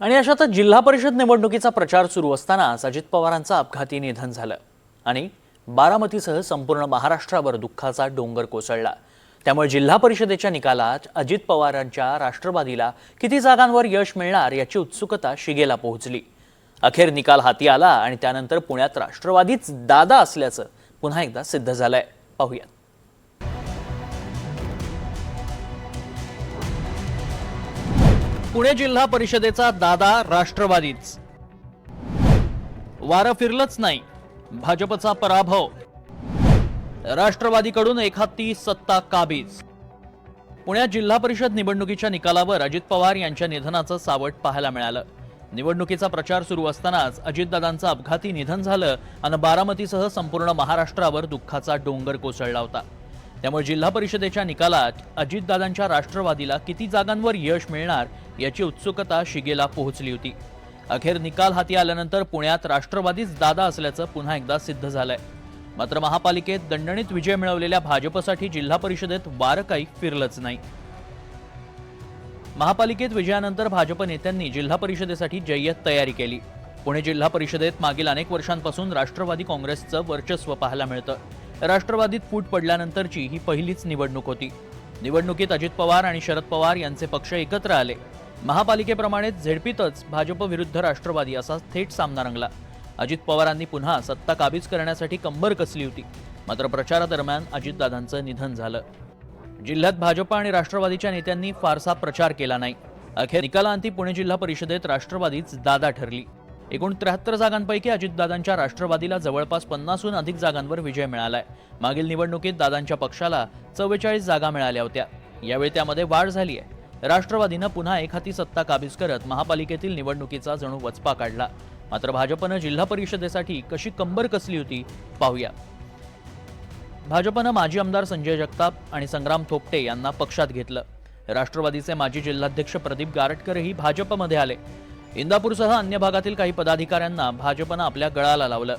आणि अशातच जिल्हा परिषद निवडणुकीचा प्रचार सुरू असतानाच अजित पवारांचं अपघाती निधन झालं. आणि बारामतीसह संपूर्ण महाराष्ट्रावर दुःखाचा डोंगर कोसळला. त्यामुळे जिल्हा परिषदेच्या निकालात अजित पवारांच्या राष्ट्रवादीला किती जागांवर यश मिळणार याची उत्सुकता शिगेला पोहोचली. अखेर निकाल हाती आला आणि त्यानंतर पुण्यात राष्ट्रवादीच दादा असल्याचं पुन्हा एकदा सिद्ध झालंय. पाहूयात. पुणे जिल्हा परिषदेचा दादा राष्ट्रवादीच. वारं फिरलंच नाही. भाजपचा पराभव. राष्ट्रवादीकडून एखादी सत्ता काबीज. पुण्यात जिल्हा परिषद निवडणुकीच्या निकालावर अजित पवार यांच्या निधनाचं सावट पाहायला मिळालं. निवडणुकीचा प्रचार सुरू असतानाच अजितदादांचं अपघाती निधन झालं आणि बारामतीसह संपूर्ण महाराष्ट्रावर दुःखाचा डोंगर कोसळला होता. त्यामुळे जिल्हा परिषदेच्या निकालात अजितदादांच्या राष्ट्रवादीला किती जागांवर यश मिळणार याची उत्सुकता शिगेला पोहोचली होती. अखेर निकाल हाती आल्यानंतर पुण्यात राष्ट्रवादीच दादा असल्याचं पुन्हा एकदा सिद्ध झालंय. मात्र महापालिकेत दणदणीत विजय मिळवलेल्या भाजपसाठी जिल्हा परिषदेत वारं काही फिरलंच नाही. महापालिकेत विजयानंतर भाजप नेत्यांनी जिल्हा परिषदेसाठी जय्यत तयारी केली. पुणे जिल्हा परिषदेत मागील अनेक वर्षांपासून राष्ट्रवादी काँग्रेसचं वर्चस्व पाहायला मिळतं. राष्ट्रवादीत फूट पडल्यानंतरची ही पहिलीच निवडणूक होती. निवडणुकीत अजित पवार आणि शरद पवार यांचे पक्ष एकत्र आले. महापालिकेप्रमाणेच झेडपीतच भाजप विरुद्ध राष्ट्रवादी असा थेट सामना रंगला. अजित पवारांनी पुन्हा सत्ता काबीज करण्यासाठी कंबर कसली होती. मात्र प्रचारादरम्यान अजितदादांचं निधन झालं. जिल्ह्यात भाजप आणि राष्ट्रवादीच्या नेत्यांनी फारसा प्रचार केला नाही. अखेर निकालांती पुणे जिल्हा परिषदेत राष्ट्रवादीच दादा ठरली. एकूण त्र्याहत्तर जागांपैकी अजितदादांच्या राष्ट्रवादीला जवळपास पन्नासहून अधिक जागांवर विजय मिळालाय. मागील निवडणुकीत दादांच्या पक्षाला चव्वेचाळीस जागा मिळाल्या होत्या. यावेळी त्यामध्ये वाढ झाली आहे राष्ट्रवादीनं पुन्हा एखादी सत्ता काबीज करत महापालिकेतील निवडणुकीचा जणू वचपा काढला. मात्र भाजपनं जिल्हा परिषदेसाठी कशी कंबर कसली होती पाहूया. भाजपनं माजी आमदार संजय जगताप आणि संग्राम थोपटे यांना पक्षात घेतलं. राष्ट्रवादीचे माजी जिल्हाध्यक्ष प्रदीप गारटकरही भाजपमध्ये आले. इंदापूरसह अन्य भागातील काही पदाधिकाऱ्यांना भाजपनं आपल्या गळाला लावलं.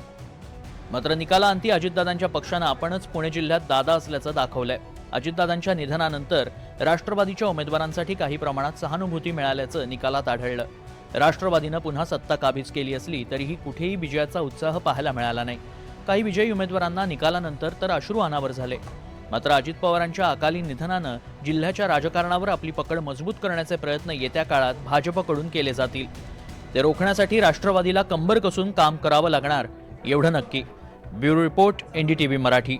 मात्र निकालाअंती अजितदादांच्या पक्षानं आपणच पुणे जिल्ह्यात दादा असल्याचं दाखवलंय. अजितदादांच्या निधनानंतर राष्ट्रवादीच्या उमेदवारांसाठी काही प्रमाणात सहानुभूती मिळाल्याचं निकालात आढळलं. राष्ट्रवादीनं पुन्हा सत्ता काबीज केली असली तरीही कुठेही विजयाचा उत्साह पाहायला मिळाला नाही. काही विजयी उमेदवारांना निकालानंतर तर अश्रू अनावर झाले. मात्र अजित पवारांच्या अकाली निधनानं जिल्ह्याच्या राजकारणावर आपली पकड मजबूत करण्याचे प्रयत्न येत्या काळात भाजपकडून केले जातील. ते रोखण्यासाठी राष्ट्रवादीला कंबर कसून काम करावं लागणार एवढं नक्की. Bureau report NDTV Marathi.